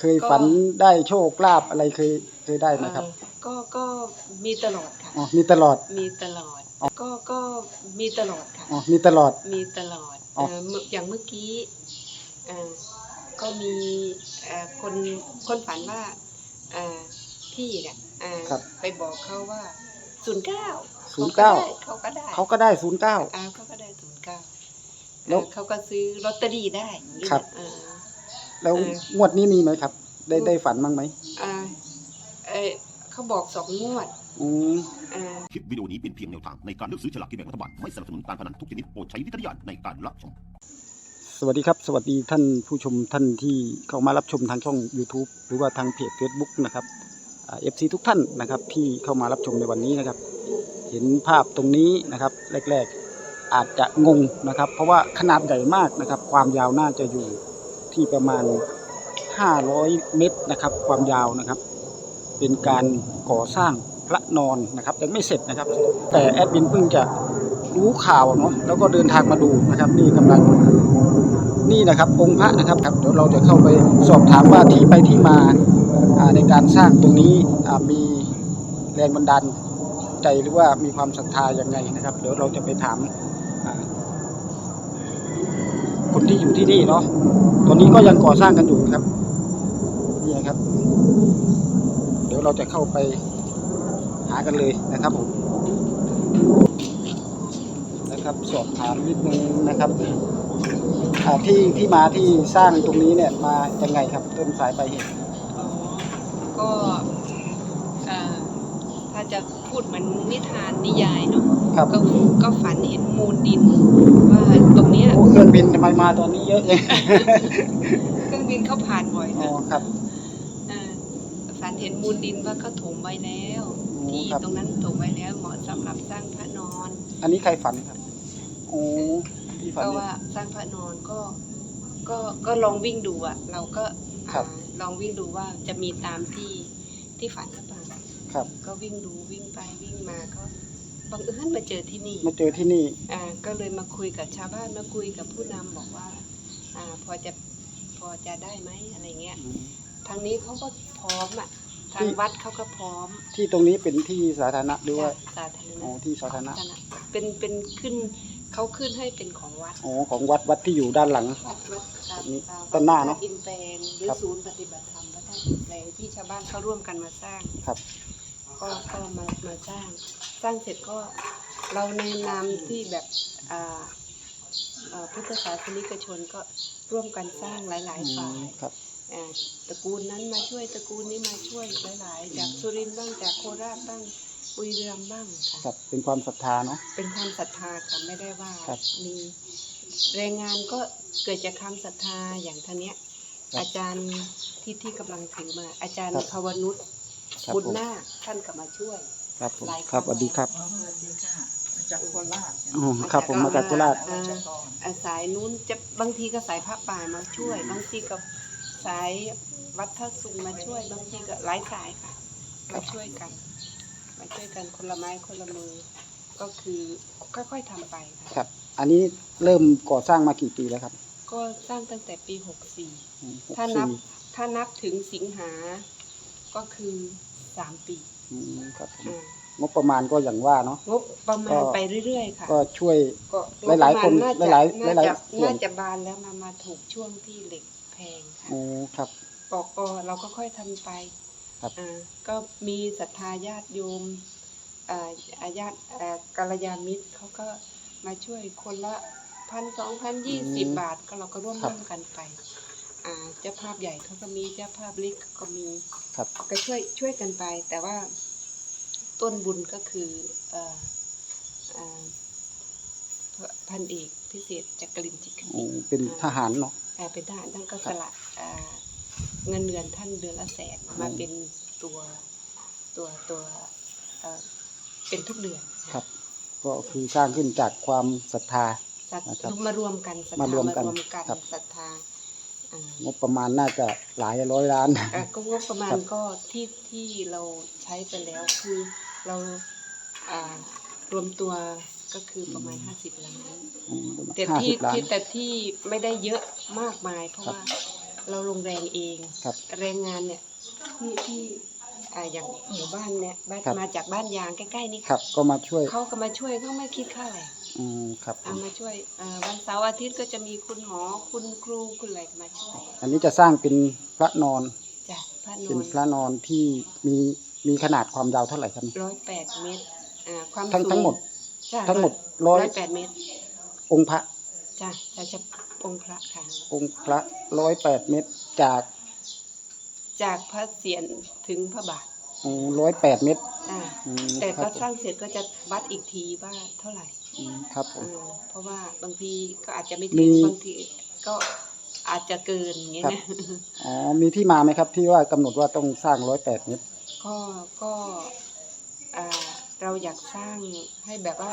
เคยฝันได้โชคลาภอะไรเคยเคยได้ไหมครับเอ่อก็ก็มีตลอดค่ะอ๋อมีตลอดมีตลอด ก็ก็มีตลอดค่ะอ๋อมีตลอดมีตลอดอ๋อเอ่อเมื่ออย่างเมื่อกี้เอ่อก็มีเอ่อคนคนฝันว่าเอ่อพี่เนี่ยเอ่อครับ ไปบอกเขาว่าศูนย์เก้า09เขาก็ได้เขาก็ได้ศูนย์เก้าอ่าเขาก็ได้ศูนย์เก้าแล้วเขาก็ซื้อลอตเตอรี่ได้อย่างนี้ครับ เออ แล้วเออ งวดนี้มีไหมครับ ได้ได้ฝันบ้างไหมอ่าเอ่อเขาบอกสองงวดอืมอ่า คลิปวิดีโอนี้เป็นเพียงแนวทางในการเลือกซื้อฉลากกินแบ่งรัฐบาล ไม่สนับสนุนการพนันทุกชนิดโปรดใช้วิจารณญาณในการรับชม สวัสดีครับ สวัสดีท่านผู้ชมท่านที่เข้ามารับชมทางช่อง YouTube หรือว่าทางเพจ Facebook นะครับเอฟซีทุกท่านนะครับ ที่เข้ามารับชมในวันนี้นะครับ เห็นภาพตรงนี้นะครับ แรก ๆ อาจจะงงนะครับ เพราะว่าขนาดใหญ่มากนะครับ ความยาวน่าจะอยู่ ที่ประมาณ 500 เมตรนะครับ ความยาวนะครับ เป็นการก่อสร้างพระนอนนะครับยังไม่เสร็จนะครับ แต่แอดมินเพิ่งจะรู้ข่าวเนาะแล้วก็เดินทางมาดูนะครับ นี่กำลังนี่นะครับองค์พระนะครับครับเดี๋ยวเราจะเข้าไปสอบถามว่าที่ไปที่มาในการสร้างตรงนี้มีแรงบันดาลใจหรือว่ามีความศรัทธายังไงนะครับ เดี๋ยวเราจะไปถาม ที่อยู่ที่นี่เนาะตอนนี้ก็ยังก่อสร้างกันอยู่นะครับนี่นะครับ เดี๋ยวเราจะเข้าไปหากันเลยนะครับผมนะครับสอบถามนิดนึงนะครับอ่าที่ที่มาที่สร้างตรงนี้เนี่ยมายังไงครับต้นสายปลายเหตุก็เอ่อถ้าจะพูดเหมือนนิทานนิยายเนาะครับก็ก็ฝันเห็นมูลดินว่าตรงเนี้ย โอ้เครื่องบินทำไมมาตอนนี้เยอะเลยเครื่องบินเขาผ่านบ่อยอ๋อนะครับเอ่อฝันเห็นมูลดินว่าเขาถมไว้แล้ว โอ้ที่ครับ ตรงนั้นถมไว้แล้วเหมาะสำหรับสร้างพระนอนอันนี้ใครฝันครับโอ้ที่ฝันก็เนี่ย ว่าสร้างพระนอนก็ก็ก็ลองวิ่งดูอะเราก็ครับ อ่าลองวิ่งดูว่าจะมีตามที่ที่ฝันหรือเปล่า ครับ ก็วิ่งดูวิ่งไปวิ่งมาก็ บังเอิญมาเจอที่นี่มาเจอที่นี่อ่าก็เลยมาคุยกับชาวบ้านมาคุยกับผู้นำบอกว่าอ่าพอจะพอจะได้ไหมอะไรเงี้ยอืมทางนี้เขาก็พร้อมอะทาที่งวัดเขาก็พร้อมที่ตรงนี้เป็นที่สาธารณะหรือว่าสาธารณะอ๋อที่สาธารณะ เป็นเป็นขึ้นเขาขึ้นให้เป็นของวัดอ๋อของวัดวัดที่อยู่ด้านหลัง วัดวัดตามนี่ตามต้นหน้าเนอะวัดอินแปลงหรือครับ ศูนย์ปฏิบัติธรรมพระธาตุอินแปลงที่ชาวบ้านเขาร่วมกันมาสร้าง ครับ ก็ก็มามาสร้าง สร้างเสร็จก็เราในนามที่แบบอ่าอ่าพุทธศาสนิกชนก็ร่วมกันสร้างหลายอืๆฝ่ามยครับ อ่าตระกูลนั้นมาช่วยตระกูลนี้มาช่วยหลาย ๆ จากสุรินทร์บ้างจากโคราชบ้างบุรีรัมย์บ้างค่ะ ครับ เป็นความศรัทธาเนาะ เป็นความศรัทธาค่ะไม่ได้ว่าครับมีแรงงานก็เกิดจากความศรัทธาอย่างท่านเนี้ย ครับอาจารย์ที่ที่กำลังถือมา อาจารย์ครับ ภาวนุช ครับบุญผม นาคท่านก็มาช่วย ครับผมหลายครับสครั้วังสดีครับ อ๋อสวัสดีค่ะมาจากโคราชอ๋อครับผมมาจากโคราชอ่าราชกรอ่าสายนู้นจะบางทีก็สายพระป่ามาช่วย บางทีก็สายวัดท่าสุงมาช่วย บางทีก็หลายสายค่ะ มาช่วยกัน มาช่วยกันคนละไม้คนละมือ ก็คือค่อยๆทำไปค่ะ ครับ อันนี้เริ่มก่อสร้างมากี่ปีแล้วครับก็สร้างตั้งแต่ปี 64อืมหกถ้านับสี่ถ้านับถึงสิงหา ก็คือ3ปีอืมครับผมอ่างบประมาณก็อย่างว่าเนาะ งบประมาณก็ ไปเรื่อยๆค่ะก็ช่วย ก็หลายๆคนงบประมณหลายน่ๆหลายจะๆส่วน น่าจะบานแล้วมามาถูกช่วงที่เหล็กแพงค่ะ โอ้ครับ ปอกกเราก็ค่อยทำไปครับอ่าก็มีศรัทธาญาติโยมอ่าอาญาติอ่ากัลยาณมิตรเขาก็มาช่วยคนละพันสองพันยี่สิบบาทก็เราก็ร่วมร่วมกันไป อ่าเจ้าภาพใหญ่เขาก็มีเจ้าภาพเล็กเขาก็มีครับ ก็ช่วยช่วยกันไป แต่ว่าต้นบุญก็คือเอ่ออ่าพันเอกพิเศษจักรินทร์จิตคโอ้ติเป็นทหารเนาะ อ่าเป็นทหารท่านก็ครัสบละอ่าเงินเดือนท่านเดือนละแสนมาเป็นตัวตัวตัวเอ่อเป็นทุกเดือนครับ ก็คือสร้างขึ้นจากความศรัทธา สัตนะครับมารวมกันศรัทธามารวมกันมารวมกันครับศรัทธาอ่า งบประมาณน่าจะหลายร้อยล้าน อะก็งบประมาครัณบก็ที่ที่เราใช้ไปแล้วคือเราอ่ารวมตัวก็คือประมาณ50ล้านอืมแต่ห้าที่สิบล้าน ที่แต่ที่ไม่ได้เยอะมากมาย เพราะครับว่าเราลงแรงเองครับ แรงงานเนี่ยที่ที่ อ่าอย่างหมู่บ้านเนี่ยบ้านครับ มาจากบ้านยางใกล้ๆนี่ครับ ก็มาช่วยเขาก็มาช่วยเขาไม่คิดค่าอะไรอืมครับผเอามมาช่วยอ่าวันเสาร์อาทิตย์ก็จะมีคุณหมอคุณครูคุณอะไรมาช่วยอันนี้จะสร้างเป็นพระนอน จ้ะพระนเป็นวลพระนอนที่มีมีขนาดความยาวเท่าไหร่ครับ ร้อยแปดเมตรอ่าความทั้งสูทั้งหมด จ้ะทั้งหมดร้อยแปดเมตรองค์พระจ้ะจะจะองค์พระค่ะองค์พระร้อยแปดเมตรจาก จากพระเศียรถึงพระบาทร้อยแปดเมตรอ่าอืมแต่ครัก็บผมสร้างเสร็จก็จะวัดอีกทีว่าเท่าไหร่อืมครับผม เออเพราะว่าบางทีก็อาจจะไม่มีถึงบางทีก็อาจจะเกินอย่างเงี้ยครับนะ อ๋อมีที่มาไหมครับที่ว่ากำหนดว่าต้องสร้างร้อยแปดเมตร ก็ก็อ่าเราอยากสร้างให้แบบว่า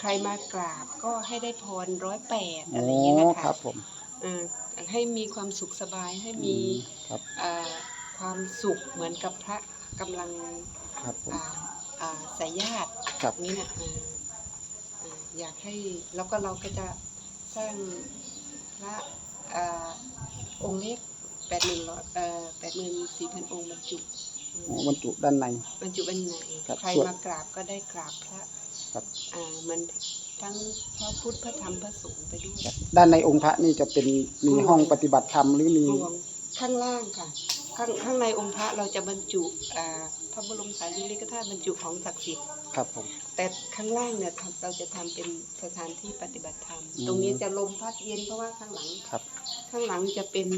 ใครมากราบก็ให้ได้พรร้อยแปดอ๋อะไรอย่างเงี้ยนะอคะครับผมเออให้มีความสุขสบายให้อืมีมครับ อ่า ความสุขเหมือนกับพระกำลังครับผม อ่าอ่าสายญาติครับ นี่นะอ่าอ่าอยากให้แล้วก็เราก็จะสร้างพระอ่าองค์เล็กแปดหมื่นร้อยเอ่อแปดหมื่นสี่พันองค์บรรจุอ๋อบรรจุด้านใน บรรจุบรรไหนครับใครส่วนมากราบก็ได้กราบพระครับ อ่ามันทั้งพระพุทธพระธรรมพระสงฆ์ไปด้วย ครับด้านในองค์พระนี่จะเป็นมีห้องปฏิบัติธรรมหรือมี รวมข้างล่างค่ะ ข้างข้างในองค์พระเราจะบรรจุอ่าพระบรมสารีริกธาตุบรรจุของศักดิ์สิทธิ์ครับผมแต่ข้างล่างเนี่ยทำเราจะทำเป็นสถานที่ปฏิบัติธรรมอืมตรงนี้จะลมพัดเย็นเพราะว่าข้างหลังครับ ข้างหลังจะเป็น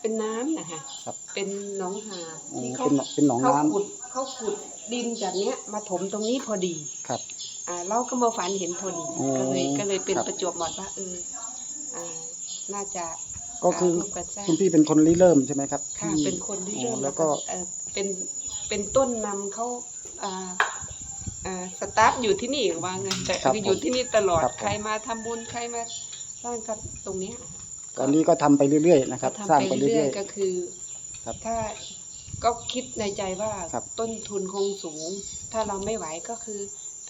เป็นน้ำนะคะครับเป็นหนองหาอ๋อที่เขาเป็นเป็นหนองเขาน้ำขุดเขาขุดดินจากเนี้ยมาถมตรงนี้พอดีครับอ่าเราก็มาฝันเห็นพอดีอ๋อก็เลยก็เลยเป็นครับประจวบเหมาะว่าเอออ่าน่าจะ ก็คือร่วมกันสร้างคุณพี่เป็นคนริเริ่มใช่ไหมครับค่ะ ที่เป็นคนที่เริ่มอ๋อแล้วก็เอ่อเป็นเป็นต้นนำเขาอ่าอ่าสตาฟอยู่ที่นี่ว่าไงแต่ครับคืออยู่ที่นี่ตลอดครับผมใครมาทำบุญใครมาสร้างก็ตรงเนี้ย ตอนนี้ก็ทำไปเรื่อยๆนะครับก็สร้างทำไปไปเรื่เรื่ออยยๆก็คือครับถ้าก็คิดในใจว่าครับ ต้นทุนคงสูง ถ้าเราไม่ไหวก็คือ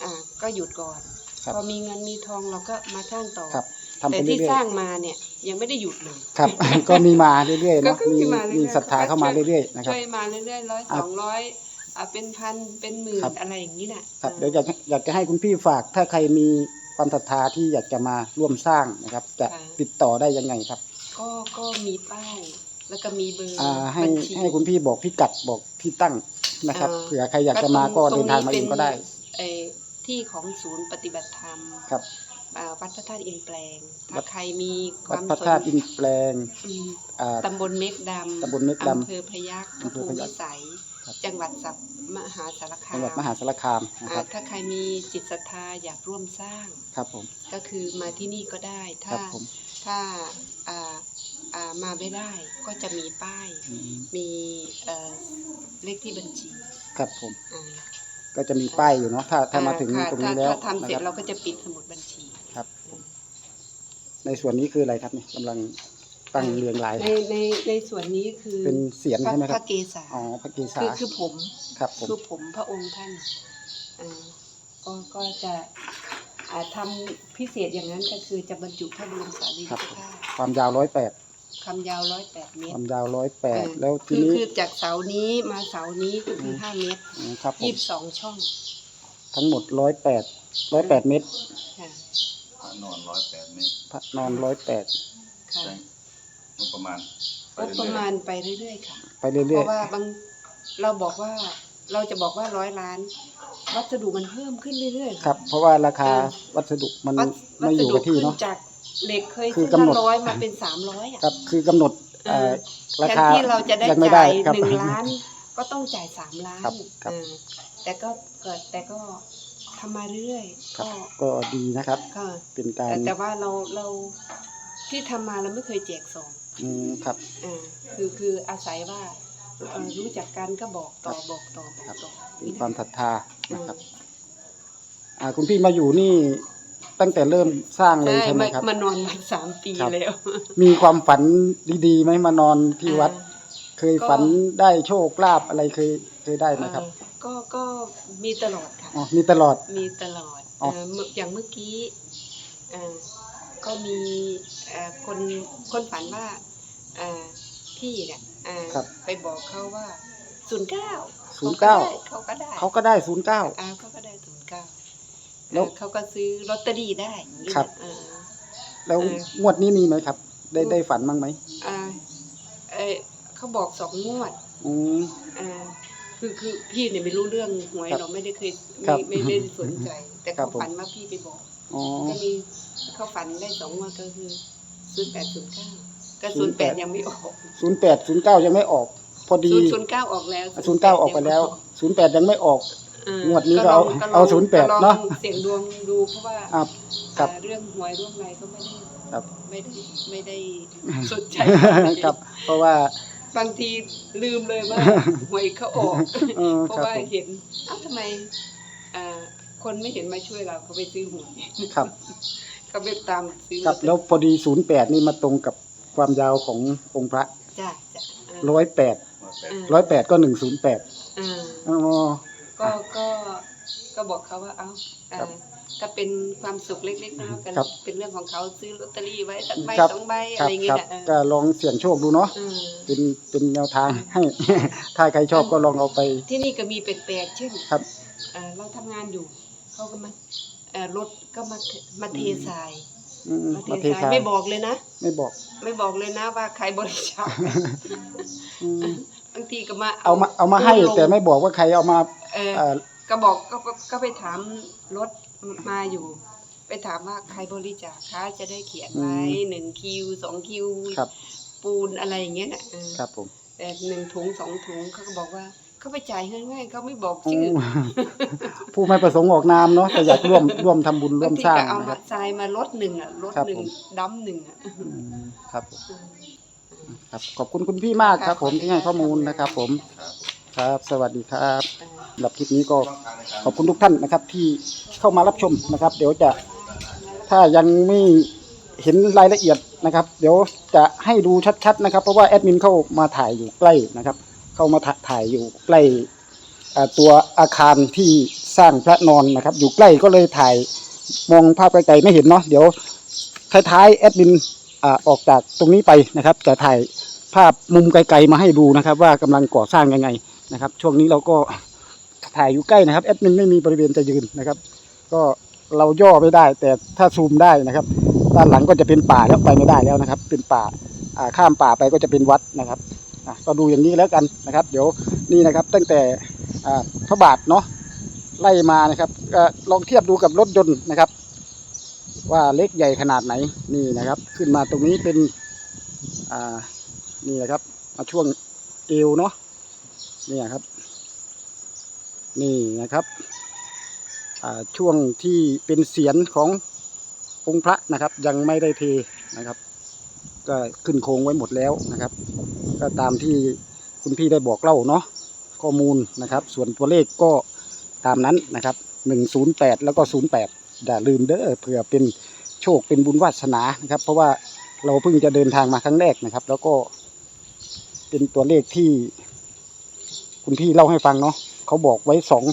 อ่าก็หยุดก่อนครับพอมีเงินมีทองเราก็มาสร้างต่อๆครับทำแต่ไปที่เรื่อสยร้างมาเนี่ย ยังไม่ได้หยุดเลยๆครับ ก็มีมาเรื่อยๆก็เนาะคือมีมีมาเรื่อยๆมีศรัทธาเข้ามาช่วยเรื่อยๆนะครับ ช่วยมาเรื่อยๆร้อยอะสองร้อยอ่าเป็นพันเป็นหมื่นครับ อะไรอย่างนี้น่ะครับอ่าเดี๋ยวอยากอยากจะให้คุณพี่ฝากถ้าใครมีความศรัทธาที่อยากจะมาร่วมสร้างนะครับ จะติดต่อได้ยังไงครับก็ก็มีป้ายแล้วก็มีเบอร์อ่าให้บัญชีให้คุณพี่บอกพี่กัดบอกที่ตั้งนะครับอ่าเผื่อใครอยากจะมาก็ตรเดินทางมาเองก็ได้เอ่อที่ของศูนย์ปฏิบัติธรรม ครับอ่า วัดพระธาตุอินแปลงวัถ้าดใครมีควัดวามพระสนธาตุอินแปลงอืมอ่า ตำบลเม็กดำตำบลเม็กดำอำเภอพยัคฆ์พระอำเภภูอพมิยัคฆ์วิสัย ครับ จังหวัดสับมหาสารคามจังหวัดมหาสารคามนะอ่าครับถ้าใครมีจิตศรัทธาอยากร่วมสร้าง ครับผมก็คือมาที่นี่ก็ได้ คถ้ารับผมถ้าอ่าอ่ามาไม่ได้ก็จะมีป้าย อืมมีเอ่อเลขที่บัญชีครับผม อ่าก็จะมีป้ายอยู่เนาะถ้าถ้ามาถึงค่ะตรงนี้ถ้าแล้วถ้าทำนะเสร็คจรับเราก็จะปิดสมุดบัญชีครับผม ในส่วนนี้คืออะไรครับเนี่ยกำลังตั้งเรียงราย ในในในส่วนนี้คือเป็นเสียงพระใช่ไหมคพรัระบเกศาอ๋อพระเกศาคือคือผมครับผมคือผมพระองค์ท่านอ่าก็ก็จะอ่าทำพิเศษอย่างนั้นก็คือจะบรรจุพระบรมสารีริครับกผมธาตุความยาวร้อยแปดความยาวร้อยแปดเมคตรวามยาวร้อยแปดเออแล้วทีคือนี้คือจากเสานี้มาเสานี้ก็คือมห้าเมตรอืมครับผมยี่สิบสองช่องทั้งหมดร้อยแปดร้อยแปดเมตร ค่ะพระ นอนร้อยแปดเมตรพระนอนร้อยแปดค่ะใช่งบประมาณก็ประมาณไปเรื่อยๆค่ะ ไปเรื่เพอยราะว่าบางเราบอกว่าเราจะบอกว่าร้อยล้าน วัสดุมันเพิ่มขึ้นเรื่อยๆๆครับ เพราะว่าราคาเออ วัสดุมันวัสไม่วัอสยู่ดุกับที่ขึ้นเนาะ จากเหล็กเคยคือขึ้นกำหนละดร้อยมาเป็นสามร้อยอะ ครับคือกำหนดเออเอ่อราแทนคาที่เราจะได้ยังไม่จ่ายครับ หนึ่งล้าน ก็ต้องจ่ายสามล้านครับครับอ่าแต่ก็เกิดแต่ก็ ทำมาเรื่อยๆครับก็ก็ดีนะครับ ก็เป็นการแต่แต่ว่าเราเราที่ทำมาเราไม่เคยแจกซองอืมครับ อ่าคือคืออาศัยว่าเอ่อรู้จักกันก็บอกต่อบอกต่อบอกครับ ต่อมีความศรัทธาอืนะมครับ อ่าคุณพี่มาอยู่นี่ตั้งแต่เริ่มสร้างเลยใช่ใช่ไหมมาครับ มานอนมาสามปีครับ แล้วมีความฝันดีๆไหมมานอนที่วัด อ่า เคยฝันได้โชคลาภอะไรเคยเคยได้ไหมครับ เอ่อ ก็ก็มีตลอดค่ะ อ๋อมีตลอด มีตลอดอ๋อ เอ่อเมื่ออย่างเมื่อกี้อ่าก็มีเอ่อคนคนฝันว่าอ่าพี่เนี่ยอ่าครับไปบอกเขาว่าศูนย์เก้า09 เขาก็ได้เขาก็ได้ศูนย์เก้า อ่าเขาก็ได้ศูนย์เก้าแล้วเขาก็ซื้อลอตเตอรี่ได้อย่างนี้ครับเออแล้วเออ งวดนี้มีไหมครับ ได้ได้ฝันบ้างไหมอ่าเออเขาบอกสองงวดอืมอ่า คือคือพี่เนี่ยไม่รู้เรื่องหวยครับเราไม่ได้เคยครับไม่ไม่ได้สนใจ แต่ครัเขาบผม ฝันว่าพี่ไปบอกอ๋อ ก็มีเขาฝันได้สองงวดก็คือศูนย์แปดศูนย์เก้าก็ศูศูนนย์ย์แปแปดดยังไม่ออกศูนย์แปดศูนย์เก้ายังไม่ออก พอดีศูนย์ศูนย์เก้าออกแล้วศูนย์เก้าออกไปแล้วศูนย์แปดยังไม่ออก เอองวดนี้ก็เอาลงเอา08ก็ลองเนอะ เสี่ยงดวงดูเพราะว่าอ่าครับ อ่าเรื่องหวยเรื่องอะไรก็ไม่ได้ครับ ไม่ได้ไม่ได้สนใจ ครับ เพราะว่า บางทีลืมเลยว่าหวยเขาออก เออเพราะครับว่าผมเห็นเอ้าทำไมอ่าคนไม่เห็นมาช่วยเราเขาไปซื้อหวยครับ เขาไปตามซื้อครับแล้วพอดีศูนย์แปดนี่มาตรงกับความยาวขององค์พระ จ้ะจ้ะอ่าร้อยแปดอ่าร้อยแปดก็หนึ่งศูนย์แปดอ่าอ๋อก็ก็ ก็บอกเขาว่าเอ้าอ่าครับก็เป็นความสุขเล็กๆน้อยๆกันครับ เป็นเรื่องของเขาซื้อลอตเตอรี่ไว้สักใบครับสองใบคอะรับไรอย่างเงี้ครัยบนะเออก็ลองเสี่ยงโชคดูเนาะอืมเป็นเป็นแนวทางให้ ถ้าใครชอบก็ลองเอาไป ที่นี่ก็มีแปลกๆเช่นครับ เอ่อเราทำงานอยู่เขาก็มาเอ่อรถก็มาเทมาเททรายอืมมาเทมาเททรายทรายไม่บอกเลยนะ ไม่บอกไม่บอกเลยนะว่าใครบริจาคอืมบางทีก็มาเอามาเอามาให้ลงแต่ไม่บอกว่าใครเอามาเออเอ่อ ก็บอกก็ก็ก็ไปถามรถมาอยู่ ไปถามว่าใครบริจาคคะจะได้เขียนไว้หนึ่งคิวสองคิวครับ ปูนอะไรอย่างเงี้ยน่ะเออครับผมแต่หนึ่งถุงสองถุงเขาก็บอกว่าเขาไปจ่ายให้ง่ายเขาไม่บอกอืชื่อมผู้ไม่ประสงค์ออกนามเนาะแต่อยากร่วมร่วมทำบุญร่วบามงทีสร้างก็เอานะคมารับ ทรายมารถหนึ่งอะรถครับหนึ่งผม ดัมหนึ่งอะ อืมครับผมครับขอบคุณคุณพี่มากครับ ผมที่ให้ข้อมูลนะครับ ผม ครับ ครับ สวัสดีครับสำหรับคลิปนี้ก็ขอบคุณทุกท่านนะครับ ที่เข้ามารับชมนะครับ เดี๋ยวจะถ้ายังไม่เห็นรายละเอียดนะครับ เดี๋ยวจะให้ดูชัดๆ นะครับ เพราะว่าแอดมินเข้ามาถ่ายอยู่ใกล้นะครับ เข้ามาถ่ายอยู่ใกล้ตัวอาคารที่สร้างพระนอนนะครับ อยู่ใกล้ก็เลยถ่ายมองภาพไกลๆไม่เห็นเนาะเดี๋ยวท้ายๆแอดมินอออกจากตรงนี้ไปนะครับ จะถ่ายภาพมุมไกลๆมาให้ดูนะครับ ว่ากำลังก่อสร้างยังไง นะครับ ช่วงนี้เราก็ถ่ายอยู่ใกล้นะครับแอดมินไม่มีบริเวณจะยืนนะครับ ก็เราย่อไม่ได้ แต่ถ้าซูมได้นะครับ ด้านหลังก็จะเป็นป่าแล้วไปไม่ได้แล้วนะครับ เป็นป่าข้ามป่าไปก็จะเป็นวัดนะครับก็ดูอย่างนี้แล้วกันนะครับ เดี๋ยวนี่นะครับตั้งแต่พระบาทเนาะไล่มานะครับอลองเทียบดูกับรถยนต์นะครับ ว่าเล็กใหญ่ขนาดไหนนี่นะครับ ขึ้นมาตรงนี้เป็นนี่นะครับ มาช่วงเอวเนาะ นี่ครับ นี่นะครับช่วงที่เป็นเสียนขององค์พระนะครับ ยังไม่ได้เทนะครับ ก็ขึ้นโครงไว้หมดแล้วนะครับ ก็ตามที่คุณพี่ได้บอกเล่าเนาะข้อมูลนะครับ ส่วนตัวเลขก็ตามนั้นนะครับหนึ่งศูนย์แปดแล้วก็ศูนย์แปดอย่าลืมเด้อเผื่อเป็นโชคเป็นบุญวาสนานะครับ เพราะว่าเราเพิ่งจะเดินทางมาครั้งแรกนะครับ แล้วก็เป็นตัวเลขที่ คุณพี่เล่าให้ฟังเนาะเขาบอกไว้สอง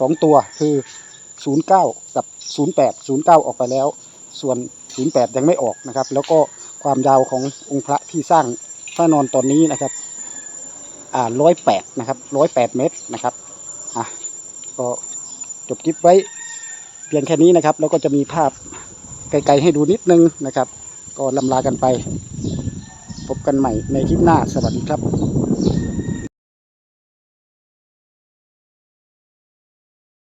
สองตัวคือศูนย์เก้ากับศูนย์แปดศูนย์เก้าออกไปแล้ว ส่วนศูนย์แปดยังไม่ออกนะครับ แล้วก็ความยาวขององค์พระที่สร้างพระนอนตอนนี้นะครับ อ่าร้อยแปดนะครับร้อยแปดเมตรนะครับอะก็จบคลิปไว้เพียงแค่นี้นะครับ แล้วก็จะมีภาพไกลๆให้ดูนิดนึงนะครับ ก็ลำลากันไป พบกันใหม่ในคลิปหน้าสวัสดีครับ